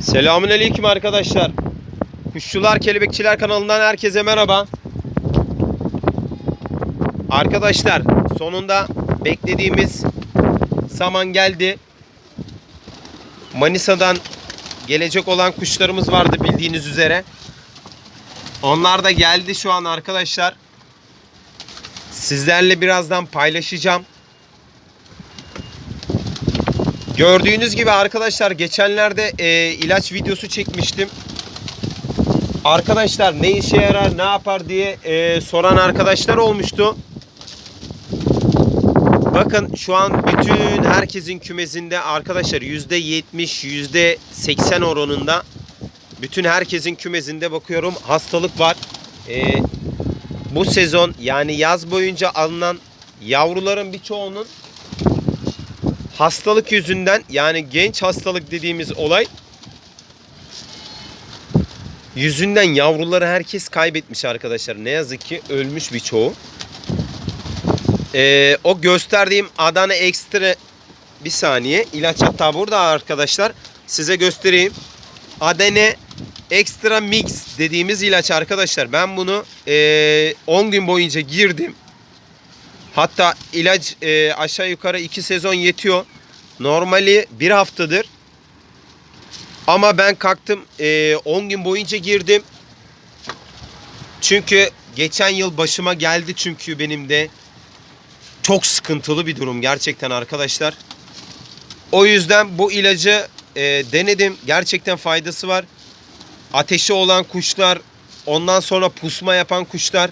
Selamünaleyküm arkadaşlar. Kuşçular Kelebekçiler kanalından herkese merhaba. Arkadaşlar sonunda beklediğimiz zaman geldi. Manisa'dan gelecek olan kuşlarımız vardı bildiğiniz üzere. Onlar da geldi şu an arkadaşlar. Sizlerle birazdan paylaşacağım. Gördüğünüz gibi arkadaşlar geçenlerde e, ilaç videosu çekmiştim. Arkadaşlar ne işe yarar ne yapar diye e, soran arkadaşlar olmuştu. Bakın şu an bütün herkesin kümesinde arkadaşlar %70 %80 oranında bütün herkesin kümesinde bakıyorum hastalık var. E, bu sezon yani yaz boyunca alınan yavruların birçoğunun hastalık yüzünden yani genç hastalık dediğimiz olay yüzünden yavruları herkes kaybetmiş arkadaşlar. Ne yazık ki ölmüş birçoğu. Ee, o gösterdiğim Adana Ekstra bir saniye ilaç hatta burada arkadaşlar size göstereyim. Adana Extra Mix dediğimiz ilaç arkadaşlar. Ben bunu ee, 10 gün boyunca girdim. Hatta ilaç e, aşağı yukarı 2 sezon yetiyor. Normali bir haftadır. Ama ben kalktım e, 10 gün boyunca girdim. Çünkü geçen yıl başıma geldi çünkü benim de çok sıkıntılı bir durum gerçekten arkadaşlar. O yüzden bu ilacı e, denedim. Gerçekten faydası var. Ateşi olan kuşlar, ondan sonra pusma yapan kuşlar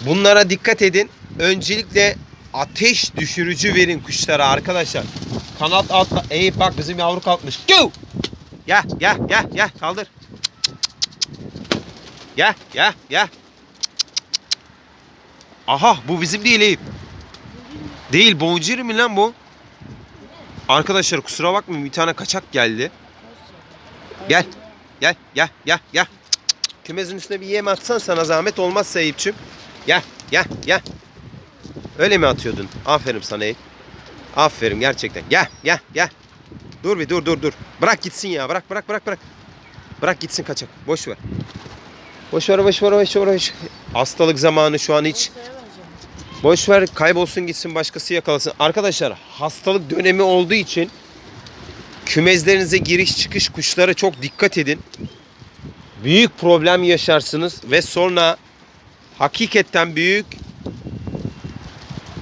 bunlara dikkat edin. Öncelikle ateş düşürücü verin kuşlara arkadaşlar. Kanat altta. Ey bak bizim yavru kalkmış. Go! Gel gel gel gel kaldır. Gel gel gel. Aha bu bizim değil Eyüp. Değil bonciri mi lan bu? Arkadaşlar kusura bakmayın bir tane kaçak geldi. Gel. Gel gel gel gel. Kümezin üstüne bir yem atsan sana zahmet olmazsa Eyüp'çüm. Gel gel gel. Öyle mi atıyordun? Aferin sana Eyüp. Aferin gerçekten. Gel gel gel. Dur bir dur dur dur. Bırak gitsin ya. Bırak bırak bırak bırak. Bırak gitsin kaçak. Boş ver. Boş ver boş ver boş ver. Boş. Hastalık zamanı şu an hiç. Boş ver kaybolsun gitsin başkası yakalasın. Arkadaşlar hastalık dönemi olduğu için kümezlerinize giriş çıkış kuşlara çok dikkat edin. Büyük problem yaşarsınız ve sonra hakikaten büyük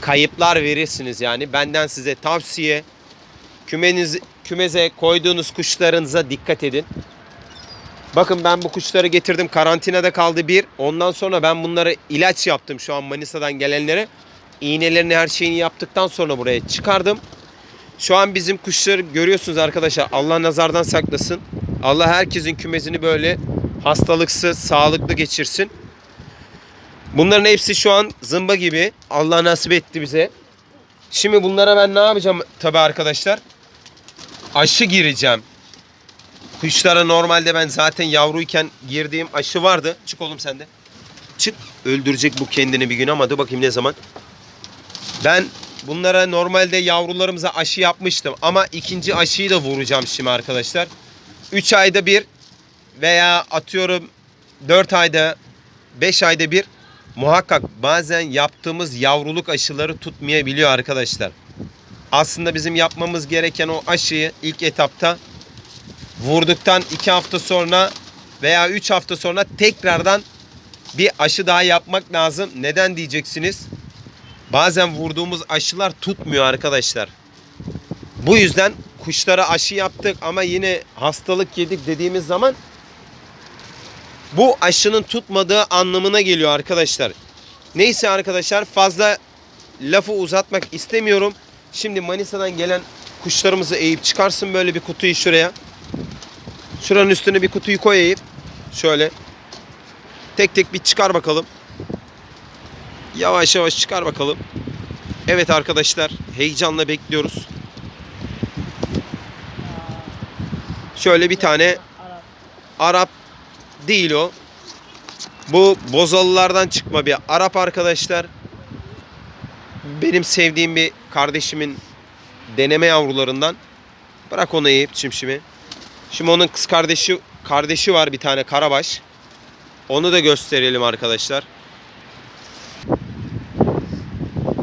kayıplar verirsiniz yani. Benden size tavsiye kümeniz, kümeze koyduğunuz kuşlarınıza dikkat edin. Bakın ben bu kuşları getirdim. Karantinada kaldı bir. Ondan sonra ben bunları ilaç yaptım şu an Manisa'dan gelenlere. İğnelerini her şeyini yaptıktan sonra buraya çıkardım. Şu an bizim kuşları görüyorsunuz arkadaşlar. Allah nazardan saklasın. Allah herkesin kümesini böyle hastalıksız, sağlıklı geçirsin. Bunların hepsi şu an zımba gibi. Allah nasip etti bize. Şimdi bunlara ben ne yapacağım tabi arkadaşlar? Aşı gireceğim. Kuşlara normalde ben zaten yavruyken girdiğim aşı vardı. Çık oğlum sen de. Çık. Öldürecek bu kendini bir gün ama dur bakayım ne zaman. Ben bunlara normalde yavrularımıza aşı yapmıştım. Ama ikinci aşıyı da vuracağım şimdi arkadaşlar. 3 ayda bir veya atıyorum 4 ayda 5 ayda bir muhakkak bazen yaptığımız yavruluk aşıları tutmayabiliyor arkadaşlar. Aslında bizim yapmamız gereken o aşıyı ilk etapta vurduktan 2 hafta sonra veya 3 hafta sonra tekrardan bir aşı daha yapmak lazım. Neden diyeceksiniz? Bazen vurduğumuz aşılar tutmuyor arkadaşlar. Bu yüzden kuşlara aşı yaptık ama yine hastalık yedik dediğimiz zaman bu aşının tutmadığı anlamına geliyor arkadaşlar. Neyse arkadaşlar fazla lafı uzatmak istemiyorum. Şimdi Manisa'dan gelen kuşlarımızı eğip çıkarsın böyle bir kutuyu şuraya. Şuranın üstüne bir kutuyu koy. Şöyle. Tek tek bir çıkar bakalım. Yavaş yavaş çıkar bakalım. Evet arkadaşlar heyecanla bekliyoruz. Şöyle bir tane Arap değil o. Bu Bozalılardan çıkma bir Arap arkadaşlar. Benim sevdiğim bir kardeşimin deneme yavrularından. Bırak onu eğip çimşimi. Şimdi onun kız kardeşi kardeşi var bir tane Karabaş. Onu da gösterelim arkadaşlar.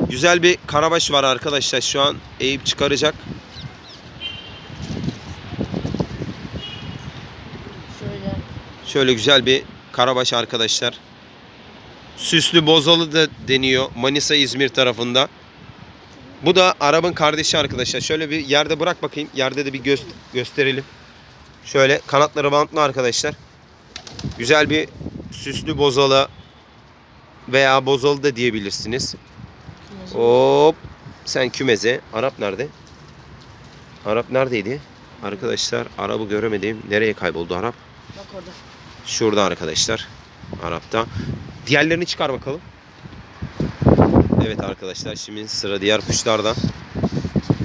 Güzel bir Karabaş var arkadaşlar şu an Eyüp çıkaracak. Şöyle. Şöyle güzel bir Karabaş arkadaşlar. Süslü Bozalı da deniyor Manisa İzmir tarafında. Bu da Arap'ın kardeşi arkadaşlar. Şöyle bir yerde bırak bakayım. Yerde de bir göz, gösterelim. Şöyle kanatları bantlı arkadaşlar. Güzel bir süslü bozalı veya bozalı da diyebilirsiniz. Hop. Sen kümeze. Arap nerede? Arap neredeydi? Arkadaşlar Arap'ı göremedim. Nereye kayboldu Arap? Bak orada. Şurada arkadaşlar. Arap'ta. Diğerlerini çıkar bakalım. Evet arkadaşlar şimdi sıra diğer kuşlarda.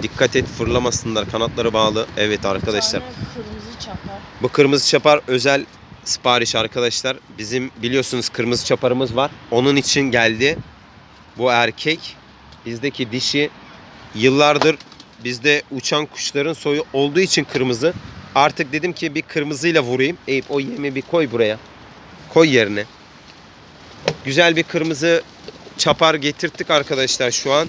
Dikkat et fırlamasınlar kanatları bağlı. Evet arkadaşlar. Kırmızı çapar. Bu kırmızı çapar özel sipariş arkadaşlar. Bizim biliyorsunuz kırmızı çaparımız var. Onun için geldi. Bu erkek. Bizdeki dişi yıllardır bizde uçan kuşların soyu olduğu için kırmızı. Artık dedim ki bir kırmızıyla vurayım. Eyüp o yemi bir koy buraya. Koy yerine. Güzel bir kırmızı çapar getirttik arkadaşlar şu an.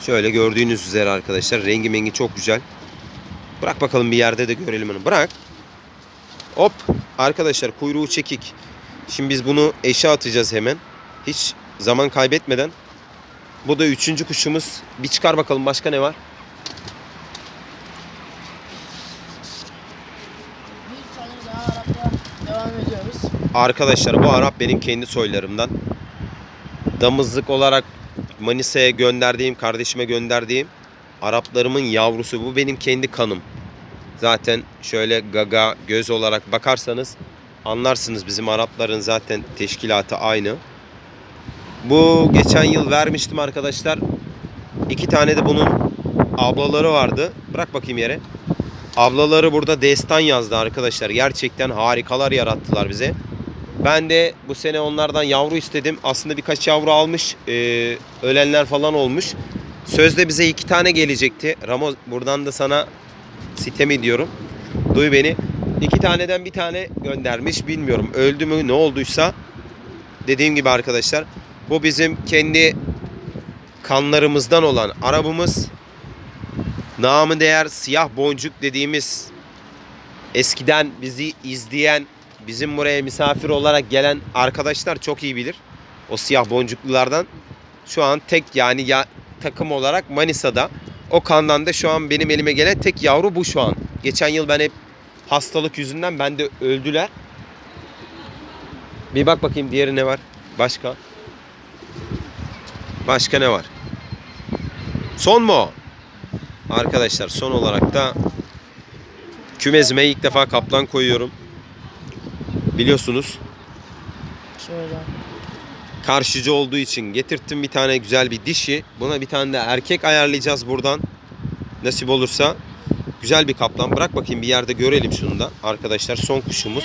Şöyle gördüğünüz üzere arkadaşlar rengi mengi çok güzel. Bırak bakalım bir yerde de görelim onu. Bırak. Hop. Arkadaşlar kuyruğu çekik. Şimdi biz bunu eşe atacağız hemen. Hiç zaman kaybetmeden. Bu da üçüncü kuşumuz. Bir çıkar bakalım başka ne var? Arkadaşlar bu Arap benim kendi soylarımdan. Damızlık olarak Manisa'ya gönderdiğim, kardeşime gönderdiğim Araplarımın yavrusu. Bu benim kendi kanım. Zaten şöyle gaga, göz olarak bakarsanız anlarsınız bizim Arapların zaten teşkilatı aynı. Bu geçen yıl vermiştim arkadaşlar. İki tane de bunun ablaları vardı. Bırak bakayım yere. Ablaları burada destan yazdı arkadaşlar. Gerçekten harikalar yarattılar bize. Ben de bu sene onlardan yavru istedim. Aslında birkaç yavru almış. Ee, ölenler falan olmuş. Sözde bize iki tane gelecekti. Ramo buradan da sana sitem ediyorum. Duy beni. İki taneden bir tane göndermiş. Bilmiyorum öldü mü ne olduysa. Dediğim gibi arkadaşlar. Bu bizim kendi kanlarımızdan olan arabamız. Namı değer siyah boncuk dediğimiz eskiden bizi izleyen bizim buraya misafir olarak gelen arkadaşlar çok iyi bilir. O siyah boncuklulardan şu an tek yani ya takım olarak Manisa'da. O kandan da şu an benim elime gelen tek yavru bu şu an. Geçen yıl ben hep hastalık yüzünden ben de öldüler. Bir bak bakayım diğeri ne var? Başka? Başka ne var? Son mu? Arkadaşlar son olarak da kümezime ilk defa kaplan koyuyorum. Biliyorsunuz Şöyle. karşıcı olduğu için getirttim bir tane güzel bir dişi. Buna bir tane de erkek ayarlayacağız buradan. Nasip olursa. Güzel bir kaplan. Bırak bakayım bir yerde görelim şunu da. Arkadaşlar son kuşumuz.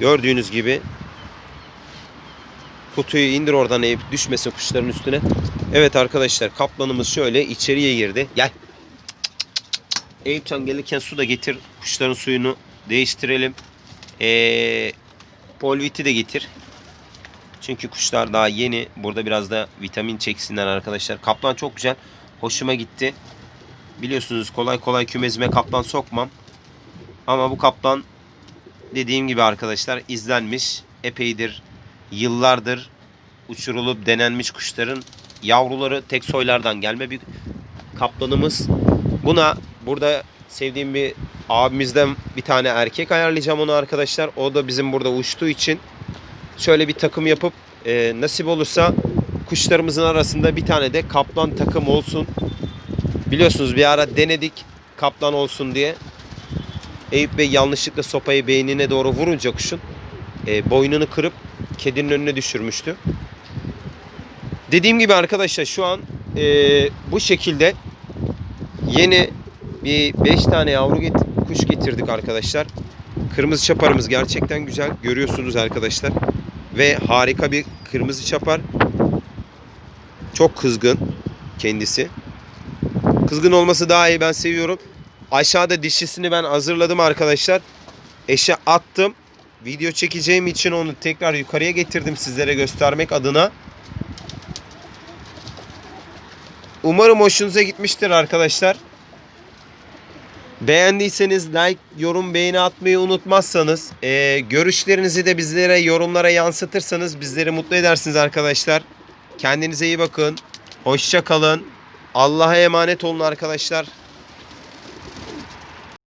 Gördüğünüz gibi kutuyu indir oradan eğip düşmesin kuşların üstüne. Evet arkadaşlar kaplanımız şöyle içeriye girdi. Gel. Eyüpcan gelirken su da getir. Kuşların suyunu değiştirelim. Ee, polviti de getir. Çünkü kuşlar daha yeni. Burada biraz da vitamin çeksinler arkadaşlar. Kaplan çok güzel. Hoşuma gitti. Biliyorsunuz kolay kolay kümezime kaplan sokmam. Ama bu kaplan dediğim gibi arkadaşlar izlenmiş. Epeydir, yıllardır uçurulup denenmiş kuşların yavruları tek soylardan gelme bir kaplanımız. Buna burada sevdiğim bir abimizden bir tane erkek ayarlayacağım onu arkadaşlar. O da bizim burada uçtuğu için şöyle bir takım yapıp e, nasip olursa kuşlarımızın arasında bir tane de kaplan takım olsun. Biliyorsunuz bir ara denedik kaplan olsun diye. Eyüp Bey yanlışlıkla sopayı beynine doğru vurunca kuşun e, boynunu kırıp kedinin önüne düşürmüştü. Dediğim gibi arkadaşlar şu an e, bu şekilde yeni bir 5 tane yavru get- kuş getirdik arkadaşlar. Kırmızı çaparımız gerçekten güzel. Görüyorsunuz arkadaşlar. Ve harika bir kırmızı çapar. Çok kızgın kendisi. Kızgın olması daha iyi ben seviyorum. Aşağıda dişisini ben hazırladım arkadaşlar. Eşe attım. Video çekeceğim için onu tekrar yukarıya getirdim sizlere göstermek adına. Umarım hoşunuza gitmiştir arkadaşlar. Beğendiyseniz like, yorum, beğeni atmayı unutmazsanız, eee, görüşlerinizi de bizlere yorumlara yansıtırsanız bizleri mutlu edersiniz arkadaşlar. Kendinize iyi bakın. Hoşça kalın. Allah'a emanet olun arkadaşlar.